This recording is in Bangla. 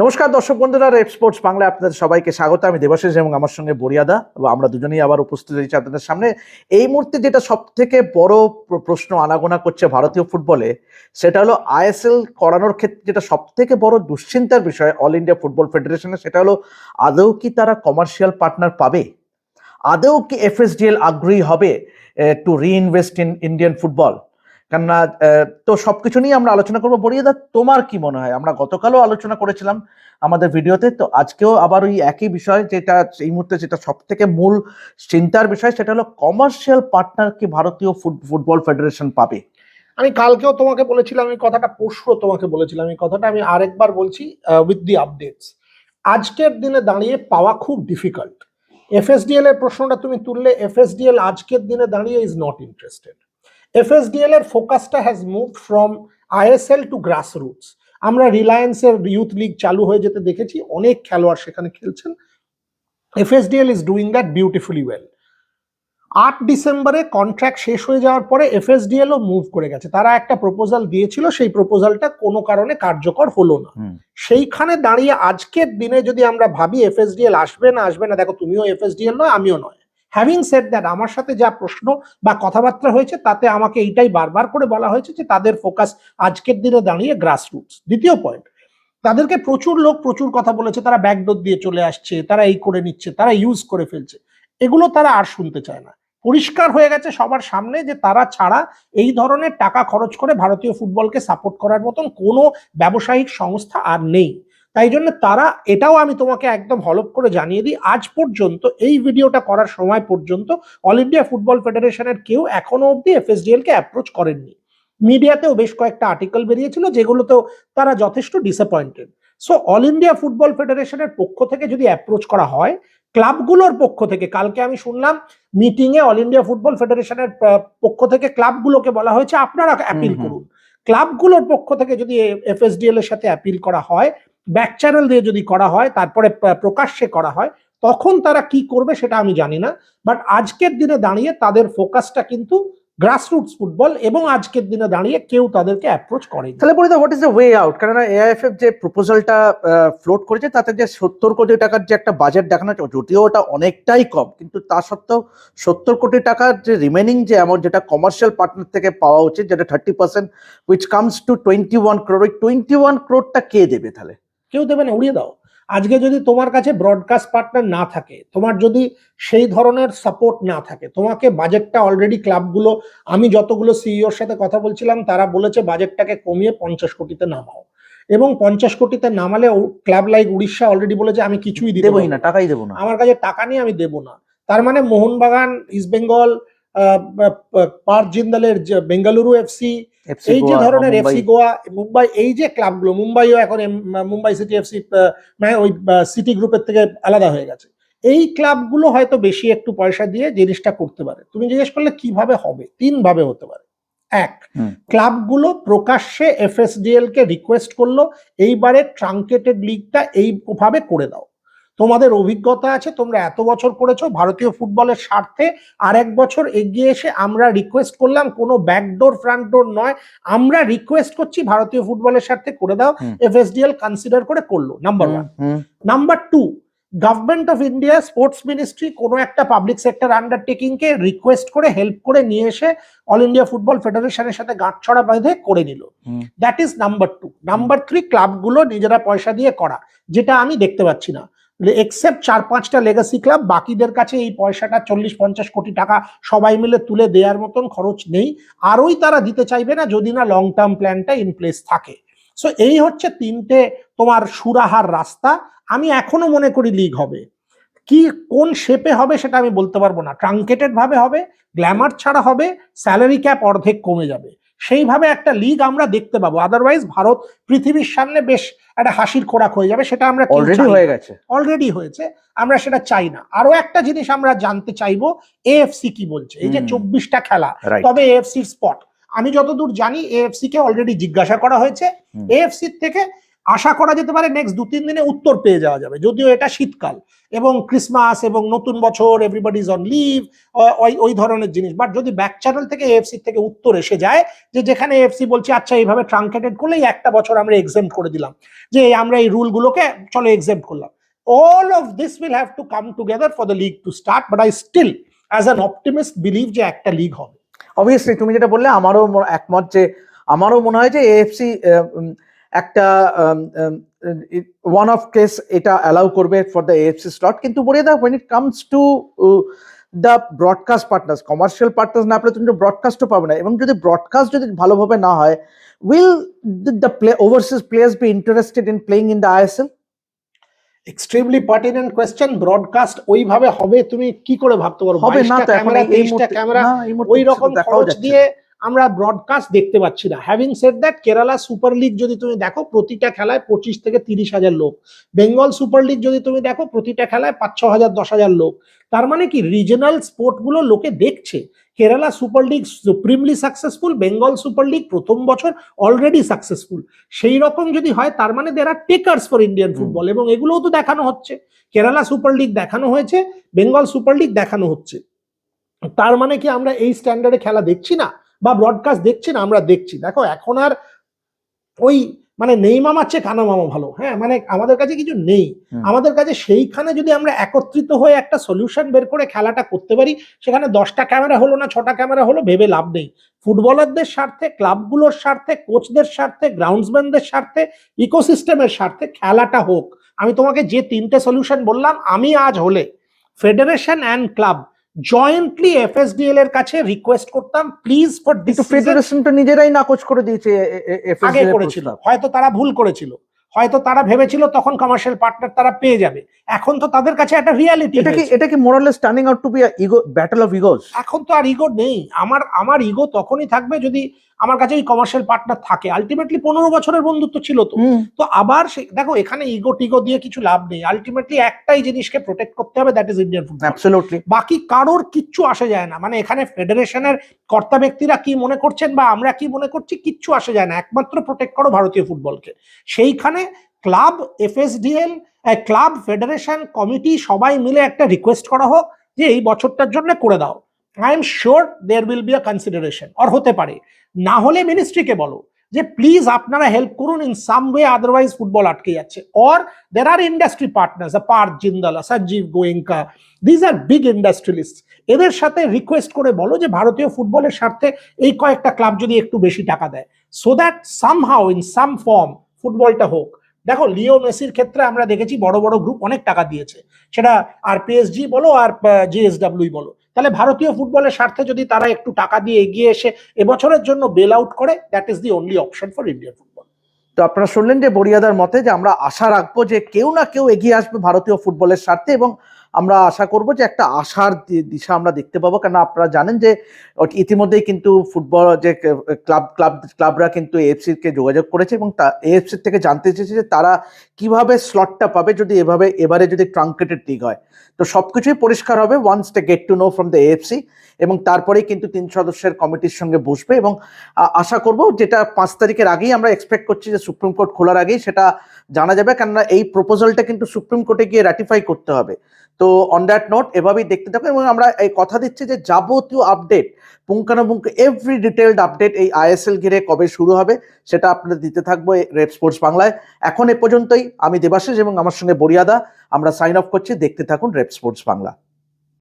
নমস্কার দর্শক বন্ধুরা, রেপ স্পোর্টস বাংলায় আপনাদের সবাইকে স্বাগত। আমি দেবাশিস এবং আমার সঙ্গে বরিয়াদা আমরা দুজনেই আবার উপস্থিত হয়েছি আপনাদের সামনে। এই মুহূর্তে যেটা সব থেকে বড় প্রশ্ন আনাগোনা করছে ভারতীয় ফুটবলে, সেটা হলো আইএসএল করানোর ক্ষেত্রে যেটা সব থেকে বড় দুশ্চিন্তার বিষয় অল ইন্ডিয়া ফুটবল ফেডারেশনে সেটা হলো, আদৌ কি তারা কমার্শিয়াল পার্টনার পাবে? আদৌ কি এফএসডিএল আগ্রহী হবে to reinvest in Indian football কেননা তো সবকিছু নিয়ে আমরা আলোচনা করব। বরিয়াদা তোমার কি মনে হয়? আমরা গতকালও আলোচনা করেছিলাম আমাদের ভিডিওতে, তো আজকেও আবার ওই একই বিষয় যেটা এই মুহূর্তে যেটা সব থেকে মূল চিন্তার বিষয়, সেটা হলো কমার্শিয়াল পার্টনার কি ভারতীয় ফুট- ফুটবল ফেডারেশন পাবে? আমি কালকেও তোমাকে বলেছিলাম, এই কথাটা পরশুও তোমাকে বলেছিলাম, এই কথাটা আমি আরেকবার বলছি উইথ দি আপডেটস আজকের দিনে দাঁড়িয়ে পাওয়া খুব ডিফিকাল্ট এফএসডিএল এর প্রশ্নটা তুমি তুললে এফএসডিএল আজকের দিনে দাঁড়িয়ে ইজ নট ইন্টারেস্টেড এফএসডিএল এর ফোকাসটা has move from ISL to grass roots আমরা রিলায়েন্সের ইউথ লিগ চালু হয়ে যেতে দেখেছি অনেক খেলোয়াড় সেখানে খেলছেন। FSDL is doing that beautifully well আট ডিসেম্বরে কন্ট্রাক্ট শেষ হয়ে যাওয়ার পরে এফএসডিএল ও মুভ করে গেছে। তারা একটা প্রপোজাল দিয়েছিল সেই প্রপোজালটা কোনো কারণে কার্যকর হলো না। সেইখানে দাঁড়িয়ে আজকের দিনে যদি আমরা ভাবি এফএসডিএল আসবে না আসবে না দেখো তুমিও এফএসডিএল নয় আমিও নয়। হ্যাভিং সেট দ্যাট আমার সাথে যা প্রশ্ন বা কথাবার্তা হয়েছে, তাতে আমাকে এইটাই বারবার করে বলা হয়েছে যে তাদের ফোকাস আজকের দিনে দাঁড়িয়ে গ্রাসরুটস দ্বিতীয় পয়েন্ট তাদেরকে প্রচুর লোক প্রচুর কথা বলেছে, তারা ব্যাকডোর দিয়ে চলে আসছে, তারা এই করে নিচ্ছে, তারা ইউজ করে ফেলছে। এগুলো তারা আর শুনতে চায় না। পরিষ্কার হয়ে গেছে সবার সামনে যে তারা ছাড়া এই ধরনের টাকা খরচ করে ভারতীয় ফুটবলকে সাপোর্ট করার মতন কোনো ব্যবসায়িক সংস্থা আর নেই। তাই জন্য তারা এটাও আমি তোমাকে একদম হলপ করে জানিয়ে দিই আজ পর্যন্ত এই ভিডিওটা করার সময় পর্যন্ত অল ইন্ডিয়া ফুটবল ফেডারেশনের কেউ এখনও অবধি এফএসডিএল কে অ্যাপ্রোচ করেননি। মিডিয়াতেও বেশ কয়েকটা আর্টিকেল বেরিয়েছিল যেগুলোতেও তারা যথেষ্ট disappointed so all India football ফেডারেশনের পক্ষ থেকে যদি অ্যাপ্রোচ করা হয় ক্লাবগুলোর পক্ষ থেকে কালকে আমি শুনলাম মিটিং এ অল ইন্ডিয়া ফুটবল ফেডারেশনের পক্ষ থেকে ক্লাবগুলোকে বলা হয়েছে আপনারা অ্যাপিল করুন। ক্লাবগুলোর পক্ষ থেকে যদি এফএসডিএল এর সাথে অ্যাপিল করা হয় ব্যাক চ্যানেল দিয়ে যদি করা হয়, তারপরে প্রকাশ্যে করা হয়, তখন তারা কি করবে সেটা আমি জানি না। বাট আজকের দিনে দাঁড়িয়ে তাদের ফোকাসটা কিন্তু গ্রাসরুটস ফুটবল এবং আজকের দিনে দাঁড়িয়ে কেউ তাদেরকে অ্যাপ্রোচ করেনি। তাহলে বলি what is the way out কেননা এআইএফএফ যে প্রপোজালটা ফ্লোট করেছে, তাতে যে সত্তর কোটি টাকার যে একটা বাজেট দেখানো যদিও ওটা অনেকটাই কম, কিন্তু তা সত্ত্বেও সত্তর কোটি টাকার যে রিমেনিং যে অ্যামাউন্ট যেটা কমার্শিয়াল পার্টনার থেকে পাওয়া উচিত, যেটা thirty percent which comes to twenty one crore ওই টোয়েন্টি ওয়ান ক্রোডটা কে দেবে তাহলে? কেউ দেবে না উড়িয়ে দাও। আজকে যদি তোমার কাছে ব্রডকাস্ট পার্টনার না থাকে তোমার যদি সেই ধরনের সাপোর্ট না থাকে তোমাকে বাজেটটা অলরেডি ক্লাবগুলো আমি যতগুলো সিইওর সাথে কথা বলছিলাম তারা বলেছে বাজেটটাকে কমিয়ে পঞ্চাশ কোটিতে নামাও। এবং পঞ্চাশ কোটিতে নামালে ক্লাব লাইক উড়িষ্যা অলরেডি বলেছে আমি কিছুই দেবোই না না। টাকাই দেবো না। আমার কাছে টাকা নিয়ে আমি দেবো না। তার মানে মোহনবাগান ইস্ট বেঙ্গল পার্ক জিন্দালের বেঙ্গালুরু এফসি এই যে ধরনের। এফসি গোয়া মুম্বাই এই যে ক্লাবগুলো মুম্বাইও এখন মুম্বাই সিটি এফসি মানে ওই সিটি গ্রুপের থেকে আলাদা হয়ে গেছে। এই ক্লাবগুলো হয়তো বেশি একটু পয়সা দিয়ে জিনিসটা করতে পারে। তুমি জিজ্ঞেস করলে কীভাবে হবে? তিন ভাবে হতে পারে। এক ক্লাবগুলো প্রকাশ্যে এফএসডিএল কে রিকোয়েস্ট করল এইবারে ট্রাঙ্কেটেড লিগটা এইভাবে করে দাও। তোমাদের অভিজ্ঞতা আছে তোমরা এত বছর করেছ ভারতীয় ফুটবলের স্বার্থে আর এক বছর এগিয়ে এসে আমরা রিকোয়েস্ট করলাম কোনো ব্যাকডোর ফ্রন্ট ডোর নয় আমরা রিকোয়েস্ট করছি ভারতীয় ফুটবলের স্বার্থে করে দাও। এফএসডিএল কনসিডার করে করল number one number two government of India sports ministry কোনো একটা পাবলিক সেক্টর আন্ডারটেকিং কে রিকোয়েস্ট করে হেল্প করে নিয়ে এসে অল ইন্ডিয়া ফুটবল ফেডারেশনের সাথে গাঁটছড়া বেঁধে করে নিল। That is number two number three ক্লাবগুলো নিজেরা পয়সা দিয়ে করা যেটা আমি দেখতে পাচ্ছি না। এক্সেপ্ট চার পাঁচটা লেগাসি ক্লাব বাকিদের কাছে এই পয়সাটা চল্লিশ, পঞ্চাশ কোটি টাকা সবাই মিলে তুলে দেওয়ার মতন খরচ নেই। আরই তারা দিতে চাইবে না যদি না লং টার্ম প্ল্যানটা ইন প্লেস থাকে। সো এই হচ্ছে তিনটে তোমার সুরাহার রাস্তা। আমি এখনও মনে করি লিগ হবে। কি, কোন শেপে হবে সেটা আমি বলতে পারব না। ট্রাঙ্কেটেড ভাবে হবে গ্ল্যামার ছাড়া হবে স্যালারি ক্যাপ অর্ধেক কমে যাবে। সেইভাবে একটা লিগ আমরা দেখতে পাবো। আদারওয়াইজ ভারত পৃথিবীর সামনে বেশ একটা হাসির খোরাক হয়ে যাবে সেটা আমরা অলরেডি হয়ে গেছে। অলরেডি হয়েছে আমরা সেটা চাই না। আরও একটা জিনিস আমরা জানতে চাইব এএফসি কি বলছে? এই যে চব্বিশটা খেলা তবে এএফসির স্পট আমি যতদূর জানি এএফসি কে অলরেডি জিজ্ঞাসা করা হয়েছে। এএফসির থেকে আশা করা যেতে পারে নেক্সট দু, তিন দিনে উত্তর পেয়ে যাওয়া যাবে। যদিও এটা শীতকাল এবং ক্রিসমাস এবং নতুন বছর এভরিবডি ইজ অন লিভ ওই ওই ধরনের জিনিস। বাট যদি ব্যাক চ্যানেল থেকে এএফসি থেকে উত্তর এসে যায়, যে যেখানে এফসি বলছে আচ্ছা এইভাবে ট্রাঙ্কেটেড করলেই একটা বছর আমরা এক্সেম্ট করে দিলাম। যে আমরা এই রুলগুলোকে চলো এক্সেম্ট করলাম। All of this will have to come together for the league to start, but i still, as an optimist, believe যে একটা লিগ হবে। অবভিয়াসলি তুমি যেটা বললে, আমারও একমত যে, আমারও মনে হয় যে এএফসি একটা ওয়ান অফ কেস এটা অ্যালাউ করবে ফর দ্য এএফসি স্লট কিন্তু বলে দাও when it comes to the broadcast partners commercial partners না পেলে তুমি ব্রডকাস্টও পাবে না এবং যদি ব্রডকাস্ট যদি ভালোভাবে না হয় will the play overseas players be interested in playing in the ISL extremely pertinent question broadcast ওইভাবে হবে তুমি কি করে ভাবতে পারো? হবে না তো এখন ক্যামেরা এই- তেইশটা মুহূর্তে ক্যামেরা ওই রকম দেখাও খরচ দিয়ে আমরা ব্রডকাস্ট দেখতে পাচ্ছি না। Having said that Kerala super league যদি তুমি দেখো প্রতিটা খেলায় পঁচিশ থেকে তিরিশ হাজার লোক। বেঙ্গল সুপার লিগ যদি তুমি দেখো প্রতিটা খেলায় পাঁচ ছ হাজার দশ হাজার লোক। তার মানে কি? রিজনাল স্পোর্টগুলো লোকে দেখছে। Kerala super league supremely successful Bengal super league প্রথম বছর অলরেডি সাকসেসফুল সেই রকম যদি হয় তার মানে there are takers for Indian football এবং এগুলোও তো দেখানো হচ্ছে। কেরালা সুপার লিগ দেখানো হয়েছে বেঙ্গল সুপার লিগ দেখানো হচ্ছে। তার মানে কি আমরা এই স্ট্যান্ডার্ডে খেলা দেখছি না? বা ব্রডকাস্ট দেখছি না আমরা দেখছি। দেখো এখন আর ওই মানে নেই মামার চেয়ে কানা মামা ভালো। হ্যাঁ মানে আমাদের কাছে কিছু নেই। আমাদের কাছে সেইখানে যদি আমরা একত্রিত হয়ে একটা সলিউশন বের করে খেলাটা করতে পারি সেখানে দশটা ক্যামেরা হলো না ছটা ক্যামেরা হলো ভেবে লাভ নেই। ফুটবলারদের স্বার্থে ক্লাবগুলোর স্বার্থে কোচদের স্বার্থে গ্রাউন্ডসম্যানদের স্বার্থে ইকোসিস্টেমের স্বার্থে খেলাটা হোক। আমি তোমাকে যে তিনটে সলিউশন বললাম আমি আজ হলে federation and club jointly FSDL এর কাছে রিকোয়েস্ট করতাম প্লিজ ফর দিস ফেডারেশনটা নিজেরাই নাকচ করে দিয়েছে আগে করেছিল হয়তো তারা ভুল করেছিল হয়তো তারা ভেবেছিল তখন কমার্শিয়াল পার্টনার তারা পেয়ে যাবে। এখন তো তাদের কাছে একটা রিয়ালিটি এটা কি এটা কি more or less turning out to be ego battle of egos এখন তো আর ইগো নেই আমার আমার ইগো তখনই থাকবে যদি আমার কাছে ওই কমার্শিয়াল পার্টনার থাকে। আলটিমেটলি পনেরো বছরের বন্ধুত্ব ছিল তো। তো আবার সে দেখো এখানে ইগো টিগো দিয়ে কিছু লাভ নেই। আলটিমেটলি একটাই জিনিসকে প্রোটেক্ট করতে হবে that is Indian football absolutely বাকি কারোর কিচ্ছু আসে যায় না। মানে এখানে ফেডারেশনের কর্তা ব্যক্তিরা কি মনে করছেন বা আমরা কি মনে করছি কিচ্ছু আসে যায় না। একমাত্র প্রোটেক্ট করো ভারতীয় ফুটবলকে সেইখানে club FSDL club federation committee সবাই মিলে একটা রিকোয়েস্ট করা হোক যে এই বছরটার জন্য করে দাও। I am sure there will be a consideration আর হতে পারে। না হলে মিনিস্ট্রিকে বলো যে প্লিজ আপনারা হেল্প করুন in some way otherwise football আটকে যাচ্ছে। Or there R industry partners Parth Jindal Sanjeev Goenka these are big industrialist এদের সাথে রিকোয়েস্ট করে বলো যে, ভারতীয় ফুটবলের স্বার্থে এই কয়েকটা ক্লাব যদি একটু বেশি টাকা দেয়। So that somehow in some form ফুটবলটা হোক। দেখো লিও মেসির ক্ষেত্রে আমরা দেখেছি বড় বড় গ্রুপ অনেক টাকা দিয়েছে। সেটা আর পিএসজি বলো, আর জিএসডাব্লিউ বলো। তাহলে ভারতীয় ফুটবলের স্বার্থে যদি তারা একটু টাকা দিয়ে এগিয়ে এসে এবছরের জন্য বেল আউট করে that is the only option for Indian football তো আপনারা শুনলেন যে বরিয়াদার মতে যে আমরা আশা রাখব যে কেউ না কেউ এগিয়ে আসবে ভারতীয় ফুটবলের স্বার্থে এবং আমরা আশা করব যে একটা আশার দিশা আমরা দেখতে পাবো। কারণ আপনারা জানেন যে ইতিমধ্যেই কিন্তু ফুটবল যে ক্লাব ক্লাব, ক্লাবরা কিন্তু এএফসি কে যোগাযোগ করেছে এবং এএফসি থেকে জানতে চেয়েছে যে তারা কীভাবে স্লটটা পাবে যদি এভাবে, এবারে যদি ট্রাঙ্কেটেড লিগ হয়। তো সবকিছুই পরিষ্কার হবে once they get to know from the AFC এবং তারপরেই কিন্তু তিন সদস্যের কমিটির সঙ্গে বসবে এবং আশা করব যেটা পাঁচ তারিখের আগেই আমরা এক্সপেক্ট করছি যে সুপ্রিম কোর্ট খোলার আগেই সেটা জানা যাবে। কেননা এই প্রপোজালটা কিন্তু সুপ্রিম কোর্টে গিয়ে র্যাটিফাই করতে হবে। তো অন দ্যাট নোট এভাবেই দেখতে থাকুন এবং আমরা এই কথা দিচ্ছি যে যাবতীয় আপডেট পুঙ্খানুপুঙ্খ এভরি ডিটেলড আপডেট এই আইএসএল ঘিরে কবে শুরু হবে সেটা আপনাদের দিতে থাকব রেড স্পোর্টস বাংলায়। এখন এ পর্যন্তই, আমি দেবাশিস এবং আমার সঙ্গে বরিয়াদা আমরা সাইন অফ করছি, দেখতে থাকুন রেড স্পোর্টস বাংলা।